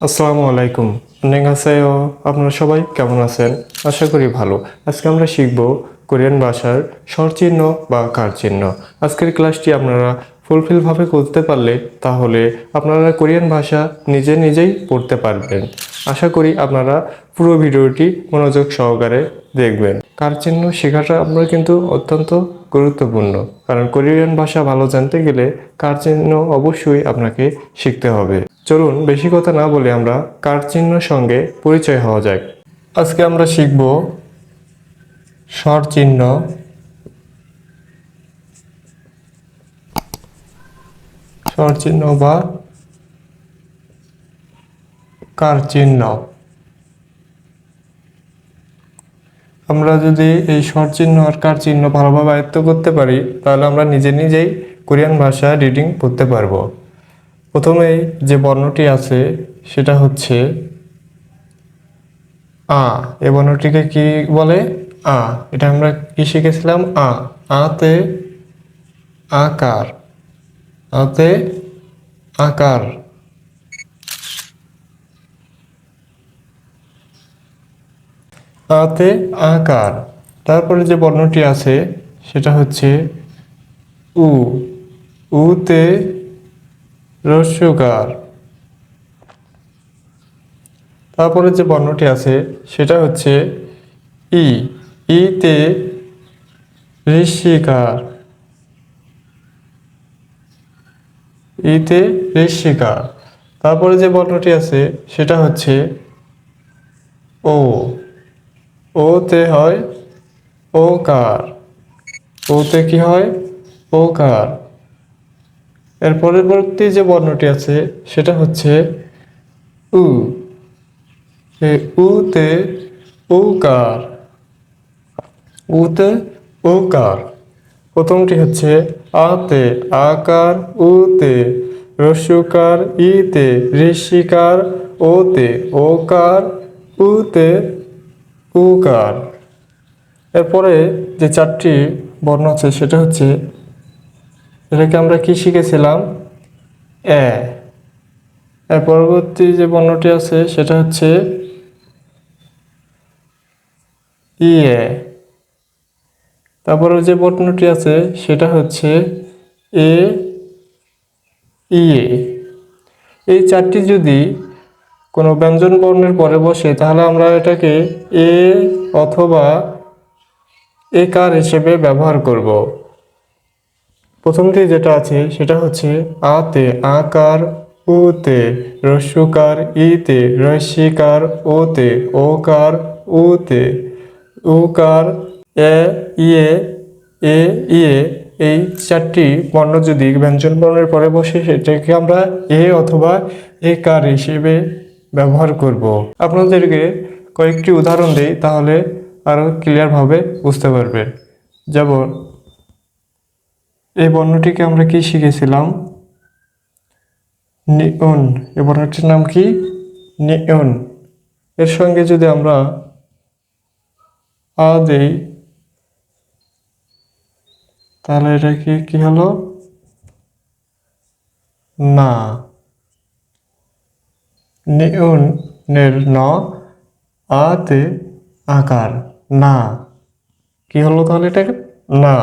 আসসালামু আলাইকুম। নেগাসায়ো আপনারা সবাই কেমন আছেন? আশা করি ভালো। আজকে আমরা শিখব কোরিয়ান ভাষার স্বরচিহ্ন বা কার চিহ্ন আজকের ক্লাসটি আপনারা ফুলফিলভাবে করতে পারলে তাহলে আপনারা কোরিয়ান ভাষা নিজে নিজেই পড়তে পারবেন। আশা করি আপনারা পুরো ভিডিওটি মনোযোগ সহকারে দেখবেন। কার চিহ্ন শেখাটা আপনার কিন্তু অত্যন্ত গুরুত্বপূর্ণ। কারণ কোরিয়ান ভাষা ভালো জানতে গেলে কার চিহ্ন অবশ্যই আপনাকে শিখতে হবে। চলুন বেশি কথা না বলে আমরা কার চিহ্ন সঙ্গে পরিচয় হওয়া যাক। আজকে আমরা শিখব স্বর চিহ্ন। স্বর চিহ্ন বা কার চিহ্ন। আমরা যদি এই স্বর চিহ্ন আর কার চিহ্ন ভালোভাবে আয়ত্ত করতে পারি, তাহলে আমরা নিজে নিজেই কোরিয়ান ভাষা রিডিং পড়তে পারব। প্রথমেই যে বর্ণটি আছে, সেটা হচ্ছে আ। এ বর্ণটিকে কি বলে? আ। এটা আমরা কি শিখেছিলাম? আ। আতে আকার। আতে আকার। আতে আকার। তারপরে যে বর্ণটি আছে, সেটা হচ্ছে উ। উতে রস্যকার তারপরে যে বর্ণটি আছে, সেটা হচ্ছে ই। ইতে ঋষিকার। ইতে ঋষিকার। তারপরে যে বর্ণটি আছে, সেটা হচ্ছে ও। ওতে হয় ওকার। ওতে কি হয়? ওকার। এর পরবর্তী যে বর্ণটি আছে, সেটা হচ্ছে উ। এই উতে উকার উতে উকার প্রথমটি হচ্ছে আতে, আকার উতে রস্যকার ইতে, ঋষিকার ওতে, ওকার উতে উকার এরপরে যে চারটি বর্ণ আছে, সেটা হচ্ছে, এটাকে আমরা কি শিখেছিলাম? এ। এর পরবর্তী যে বর্ণটি আছে, সেটা হচ্ছে ইয়ে তারপরে যে বর্ণটি আছে, সেটা হচ্ছে, এ ইয়ে এই চারটি যদি কোনো ব্যঞ্জন বর্ণের পরে বসে, তাহলে আমরা এটাকে এ অথবা এ কার হিসেবে ব্যবহার করব। প্রথমটি যেটা আছে, সেটা হচ্ছে আতে, আকার, উতে, রস্যকার, ইতে, রস্যিকার, ওতে, ওকার, উতে, উকার, এ ইয়ে এ ইয়ে এই চারটি বর্ণ যদি ব্যঞ্জন বর্ণের পরে বসে, সেটাকে আমরা এ অথবা এ কার হিসেবে ব্যবহার করব। আপনাদেরকে কয়েকটি উদাহরণ দিই, তাহলে আরও ক্লিয়ারভাবে বুঝতে পারবেন যেমন, এই বর্ণটিকে আমরা কি শিখেছিলাম? নিয়ন এই বর্ণটির নাম কি? নিয়ন এর সঙ্গে যদি আমরা আ দেই, তাহলে এটা কি হলো? না। নিয়নের ন আতে আকার, না। কি হলো তাহলে এটা না।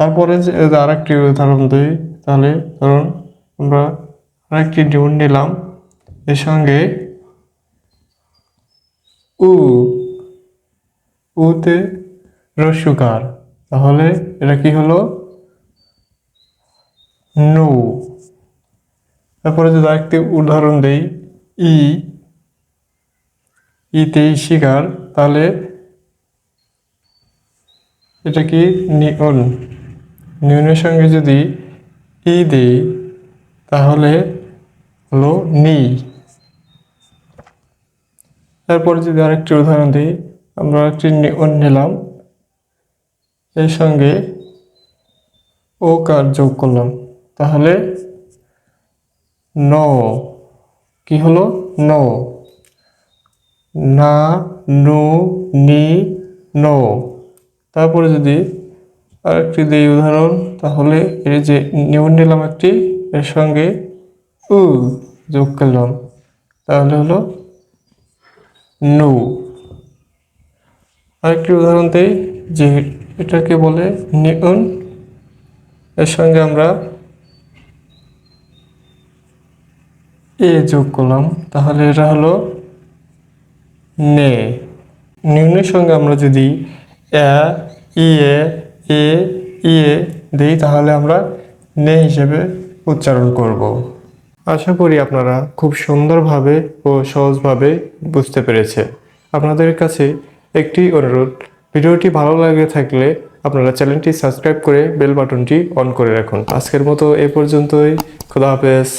তারপরে যে আরেকটি উদাহরণ দিই, তাহলে ধরুন আমরা আরেকটি ডিউন নিলাম, এর সঙ্গে উ, উতে রস্যকার তাহলে এটা কি হলো? নৌ। তারপরে যদি আরেকটি উদাহরণ দেই ই, ইতে শিকার, তাহলে এটা কি নিয়ন নিউনের সঙ্গে যদি ই দিই, তাহলে হলো নি। তারপরে যদি আরেকটি উদাহরণ দিই, আমরা একটি নিয়ন নিলাম, এর সঙ্গে ও কার যোগ করলাম, তাহলে ন। কি হলো? ন। না, নু, নি, নো। তারপরে যদি আরেকটি দিই উদাহরণ, তাহলে এই যে নিয়ন নিলাম একটি, এর সঙ্গে উ যোগ করলাম। তাহলে হলো নু। আরেকটি উদাহরণ দেই, যে এটাকে বলে নিউন। এর সঙ্গে আমরা এ যোগ করলাম। তাহলে এটা হলো নে। নিউনের সঙ্গে আমরা যদি এ ইয়ে এ ইয়ে দিই, তাহলে আমরা নে হিসেবে উচ্চারণ করব। আশা করি আপনারা খুব সুন্দরভাবে ও সহজভাবে বুঝতে পেরেছে আপনাদের কাছে একটি অনুরোধ, ভিডিওটি ভালো লাগে থাকলে আপনারা চ্যানেলটি সাবস্ক্রাইব করে বেল বাটনটি অন করে রাখুন। আজকের মতো এ পর্যন্তই। খোদা হাফেজ।